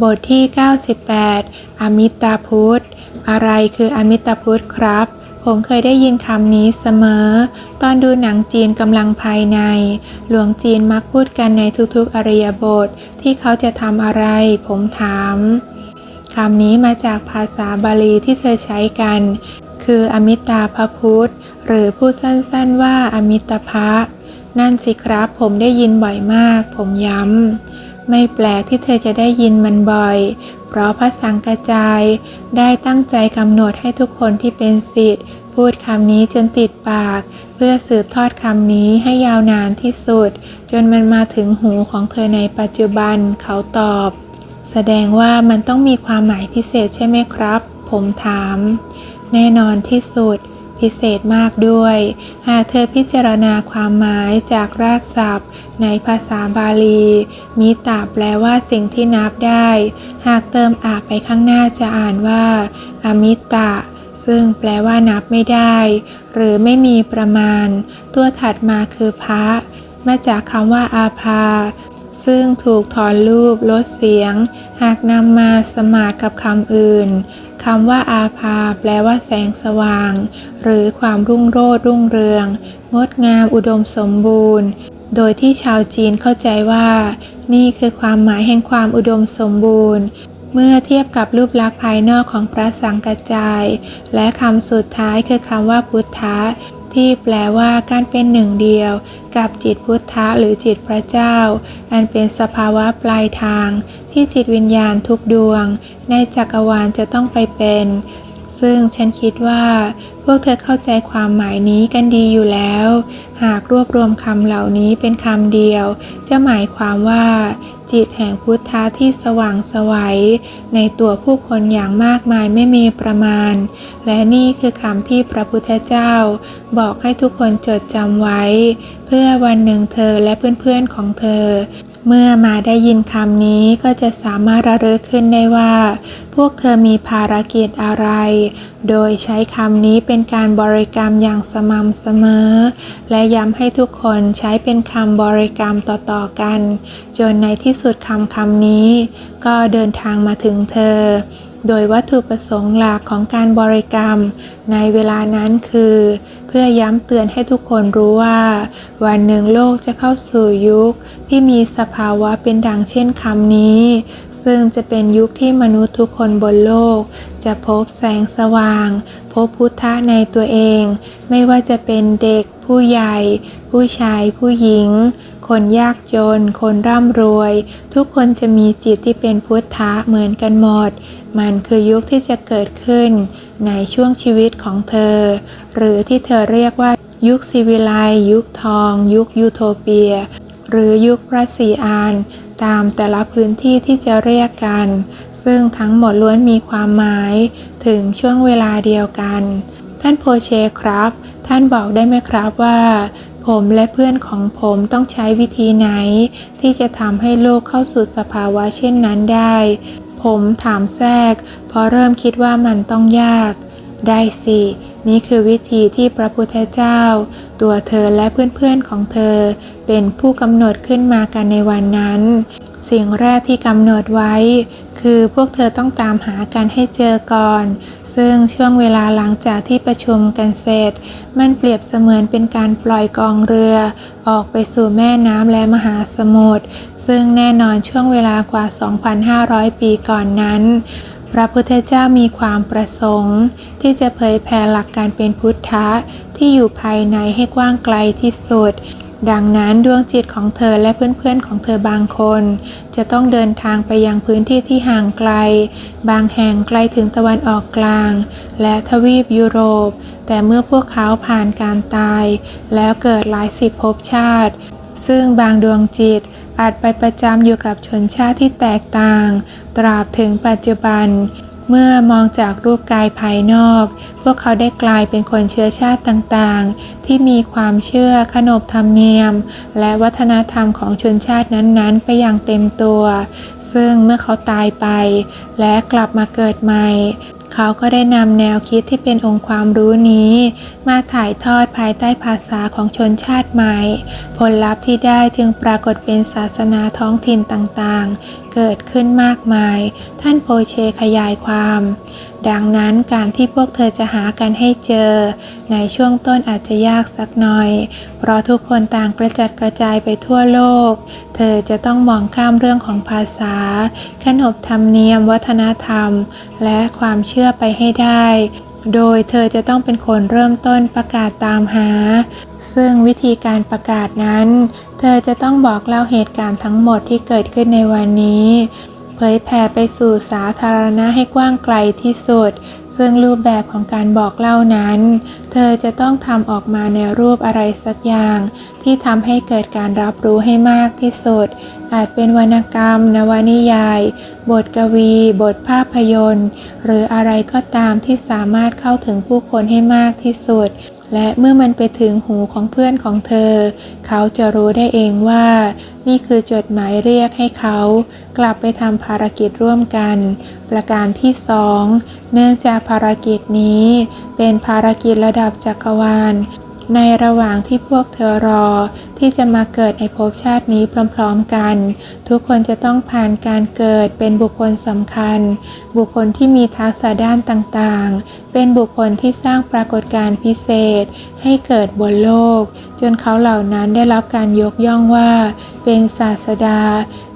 บทที่ 98 อมิตาพุทธ อะไรคืออมิตาพุทธครับ ผมเคยได้ยินคำนี้เสมอ ตอนดูหนังจีนกำลังภายใน หลวงจีนมักพูดกันในทุกๆอริยบท ที่เขาจะทำอะไร ผมถามคำนี้มาจากภาษาบาลีที่เธอใช้กัน คืออมิตาพพุทธ หรือพูดสั้นๆว่าอมิตาภะนั่นสิครับผมได้ยินบ่อยมาก ผมย้ำ ไม่แปลกที่เธอจะได้ยินมันบ่อย เพราะพระสังกระจายได้ตั้งใจกำหนดให้ทุกคนที่เป็นสิทธิ์พูดคำนี้จนติดปาก เพื่อสืบทอดคำนี้ให้ยาวนานที่สุด จนมันมาถึงหูของเธอในปัจจุบันเขาตอบ แสดงว่ามันต้องมีความหมายพิเศษใช่ไหมครับ ผมถาม แน่นอนที่สุด พิเศษมากด้วย หากเธอพิจารณาความหมายจากรากศัพท์ ในภาษาบาลี มิตาแปลว่าสิ่งที่นับได้ หากเติมอาไปข้างหน้าจะอ่านว่า อมิตะซึ่งแปลว่านับไม่ได้ หรือไม่มีประมาณ ตัวถัดมาคือพระมาจากคำว่าอาภา ซึ่งถูกถอนรูปลดเสียง หากนำมาสมาทกับคำอื่นคำว่าอาภาแปลว่าแสงสว่าง หรือความรุ่งโรจน์รุ่งเรือง งดงามอุดมสมบูรณ์ โดยที่ชาวจีนเข้าใจว่า นี่คือความหมายแห่งความอุดมสมบูรณ์ เมื่อเทียบกับรูปลักษณ์ภายนอกของพระสังกัจจาย และคำสุดท้ายคือคำว่าพุทธะ ที่แปลว่าการเป็นหนึ่งเดียว กับจิตพุทธะหรือจิตพระเจ้า อันเป็นสภาวะปลายทาง ที่จิตวิญญาณทุกดวง ในจักรวาลจะต้องไปเป็น ซึ่งฉันคิดว่า พวกเธอเข้าใจความหมายนี้กันดีอยู่แล้ว หากรวบรวมคำเหล่านี้เป็นคำเดียว จะหมายความว่า จิตแห่งพุทธะที่สว่างไสวัย ในตัวผู้คนอย่างมากมายไม่มีประมาณ และนี่คือคำที่พระพุทธเจ้า บอกให้ทุกคนจดจำไว้ เพื่อวันหนึ่งเธอและเพื่อนๆของเธอ เมื่อมาได้ยินคำนี้ก็จะสามารถระลึกขึ้นได้ว่า พวกเธอมีภารกิจอะไร โดยใช้คำนี้เป็นการบริกรรมอย่างสม่ำเสมอ และย้ำให้ทุกคนใช้เป็นคำบริกรรมต่อๆกัน จนในที่สุดคำคำนี้ ก็เดินทางมาถึงเธอ โดยวัตถุประสงค์หลักของการบริกรรม ในเวลานั้นคือ เพื่อย้ำเตือนให้ทุกคนรู้ว่า วันหนึ่งโลกจะเข้าสู่ยุคที่มีสภาวะเป็นดังเช่นคำนี้ ซึ่งจะเป็นยุคที่มนุษย์ทุกคนบนโลก จะพบแสงสว่าง พบพุทธะในตัวเอง ไม่ว่าจะเป็นเด็กผู้ใหญ่ ผู้ชาย ผู้หญิง คนยากจน คนร่ำรวย ทุกคนจะมีจิตที่เป็นพุทธะเหมือนกันหมด มันคือยุคที่จะเกิดขึ้นในช่วงชีวิตของเธอ หรือที่เธอเรียกว่ายุคซีวิไลยุคทอง ยุคยูโทเปีย หรือยุคพระศรีอาน ตามแต่ละพื้นที่ที่จะเรียกกัน ซึ่งทั้งหมดล้วนมีความหมายถึงช่วงเวลาเดียวกัน ท่านโพเชครับ ท่านบอกได้ไหมครับว่า ผมและเพื่อนของผมต้องใช้วิธีไหน ที่จะทำให้โลกเข้าสู่สภาวะเช่นนั้นได้ ผมถามแทรก เพราะเริ่มคิดว่ามันต้องยาก ได้สิ นี่คือวิธีที่พระพุทธเจ้า ตัวเธอและเพื่อนๆของเธอ เป็นผู้กำหนดขึ้นมากันในวันนั้น สิ่งแรกที่กำหนดไว้ คือพวกเธอต้องตามหากันให้เจอก่อน ซึ่งช่วงเวลาหลังจากที่ประชุมกันเสร็จ มันเปรียบเสมือนเป็นการปล่อยกองเรือ ออกไปสู่แม่น้ำและมหาสมุทรซึ่งแน่นอนช่วงเวลากว่า 2,500 ปีก่อนนั้นพระพุทธเจ้ามีความประสงค์ ที่จะเผยแผ่หลักการเป็นพุทธะที่อยู่ภายในให้กว้างไกลที่สุด ดังนั้นดวงจิตของเธอและเพื่อนๆของเธอบางคน จะต้องเดินทางไปยังพื้นที่ที่ห่างไกล บางแห่งไกลถึงตะวันออกกลาง และทวีปยุโรป แต่เมื่อพวกเขาผ่านการตาย แล้วเกิดหลายสิบภพชาติ ซึ่งบางดวงจิตอาจไปประจำอยู่กับชนชาติที่แตกต่าง ตราบถึงปัจจุบัน เมื่อมองจากรูปกายภายนอก พวกเขาได้กลายเป็นคนเชื้อชาติต่างๆ ที่มีความเชื่อขนบธรรมเนียม และวัฒนธรรมของชนชาตินั้นๆ ไปอย่างเต็มตัว ซึ่งเมื่อเขาตายไป และกลับมาเกิดใหม่เขาก็ได้นำแนวคิดที่เป็นองค์ความรู้นี้ มาถ่ายทอดภายใต้ภาษาของชนชาติใหม่ ผลลัพธ์ที่ได้จึงปรากฏเป็นศาสนาท้องถิ่นต่างๆ เกิดขึ้นมากมาย ท่านโพเชขยายความ ดังนั้นการที่พวกเธอจะหากันให้เจอ ในช่วงต้นอาจจะยากสักหน่อย เพราะทุกคนต่างกระจัดกระจายไปทั่วโลก เธอจะต้องมองข้ามเรื่องของภาษา ขนบธรรมเนียม วัฒนธรรม และความเชื่อไปให้ได้ โดยเธอจะต้องเป็นคนเริ่มต้นประกาศตามหา ซึ่งวิธีการประกาศนั้น เธอจะต้องบอกเล่าเหตุการณ์ทั้งหมดที่เกิดขึ้นในวันนี้ ยแผ่ไปสู่สาธารณะให้กว้างไกลที่สุด ซึ่งรูปแบบของการบอกเล่านั้น เธอจะต้องทำออกมาในรูปอะไรสักอย่าง ที่ทำให้เกิดการรับรู้ให้มากที่สุด อาจเป็นวรรณกรรม นวนิยาย บทกวี บทภาพยนตร์ หรืออะไรก็ตามที่สามารถเข้าถึงผู้คนให้มากที่สุด และเมื่อมันไปถึงหูของเพื่อนของเธอ เขาจะรู้ได้เองว่า นี่คือจดหมายเรียกให้เขา กลับไปทำภารกิจร่วมกัน ประการที่สองเนื่องจากภารกิจนี้ เป็นภารกิจระดับจักรวาล ในระหว่างที่พวกเธอรอ ที่จะมาเกิดในภพชาตินี้พร้อมๆกัน ทุกคนจะต้องผ่านการเกิดเป็นบุคคลสำคัญ บุคคลที่มีทักษะด้านต่างๆ เป็นบุคคลที่สร้างปรากฏการณ์พิเศษ ให้เกิดบนโลก จนเขาเหล่านั้นได้รับการยกย่องว่า เป็นศาสดา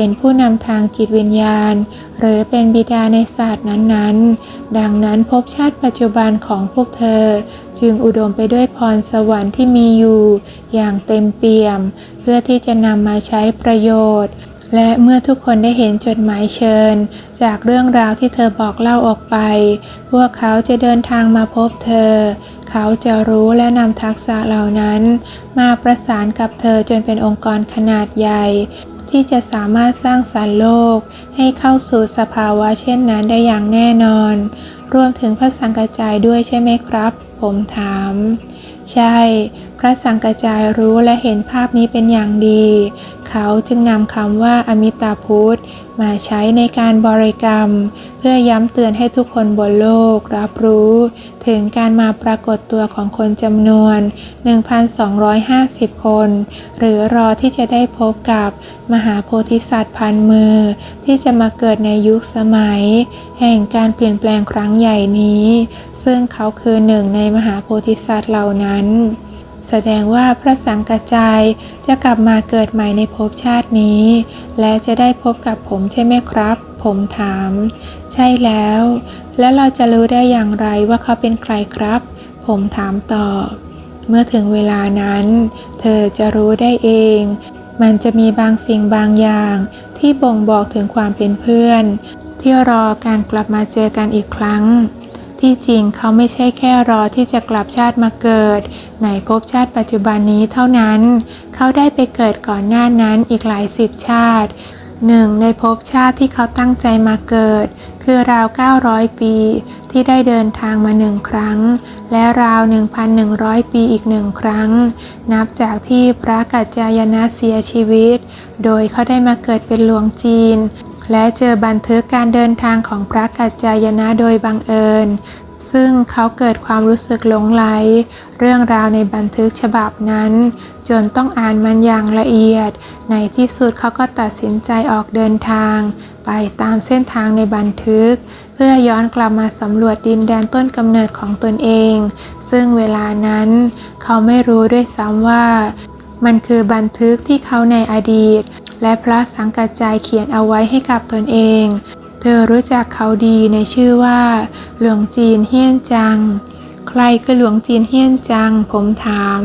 เป็นผู้นำทางจิตวิญญาณ หรือเป็นบิดาในศาสตร์นั้นๆ ดังนั้นภพชาติปัจจุบันของพวกเธอ จึงอุดมไปด้วยพรสวรรค์ที่มีอยู่ อย่างเต็มเปี่ยม เพื่อที่จะนำมาใช้ประโยชน์และเมื่อทุกคนได้เห็นจดหมายเชิญ จากเรื่องราวที่เธอบอกเล่าออกไป พวกเขาจะเดินทางมาพบเธอ เขาจะรู้และนำทักษะเหล่านั้น มาประสานกับเธอจนเป็นองค์กรขนาดใหญ่ ที่จะสามารถสร้างสรรค์โลก ให้เข้าสู่สภาวะเช่นนั้นได้อย่างแน่นอน รวมถึงพระสังกัจจายด้วยใช่ไหมครับ ผมถาม ใช่ พระสังกัจจายรู้และเห็นภาพนี้เป็นอย่างดี เขาจึงนำคำว่าอมิตาพุทธมาใช้ในการบริกรรม เพื่อย้ำเตือนให้ทุกคนบนโลกรับรู้ ถึงการมาปรากฏตัวของคนจำนวน 1,250 คน หรือรอที่จะได้พบกับมหาโพธิสัตว์พันมือ ที่จะมาเกิดในยุคสมัย แห่งการเปลี่ยนแปลงครั้งใหญ่นี้ ซึ่งเขาคือหนึ่งในมหาโพธิสัตว์เหล่านั้น แสดงว่าพระสังกัจจายจะกลับมาเกิดใหม่ในภพชาตินี้ และจะได้พบกับผมใช่ไหมครับ ผมถาม ใช่แล้ว แล้วเราจะรู้ได้อย่างไรว่าเขาเป็นใครครับ ผมถามต่อ เมื่อถึงเวลานั้น เธอจะรู้ได้เอง มันจะมีบางสิ่งบางอย่าง ที่บ่งบอกถึงความเป็นเพื่อน ที่รอการกลับมาเจอกันอีกครั้ง ที่จริงเขาไม่ใช่แค่รอที่จะกลับชาติมาเกิด ในภพชาติปัจจุบันนี้เท่านั้น เขาได้ไปเกิดก่อนหน้านั้นอีกหลายสิบชาติหนึ่งในภพชาติที่เขาตั้งใจมาเกิด คือราว 900 ปี ที่ได้เดินทางมาหนึ่งครั้ง และราว 1,100 ปีอีกหนึ่งครั้ง นับจากที่พระกัจจายนะเสียชีวิต โดยเขาได้มาเกิดเป็นหลวงจีน และเจอบันทึกการเดินทางของพระกัจจายนะโดยบังเอิญ ซึ่งเขาเกิดความรู้สึกหลงไหล เรื่องราวในบันทึกฉบับนั้น จนต้องอ่านมันอย่างละเอียด ในที่สุดเขาก็ตัดสินใจออกเดินทาง ไปตามเส้นทางในบันทึก เพื่อย้อนกลับมาสำรวจดินแดนต้นกำเนิดของตนเอง ซึ่งเวลานั้น เขาไม่รู้ด้วยซ้ำว่ามันคือบันทึกที่เขาในอดีต และพระสังกัจจายเขียนเอาไว้ให้กับตนเอง เธอรู้จักเขาดีในชื่อว่า หลวงจีนเฮียนจัง ใครคือหลวงจีนเฮียนจัง ผมถาม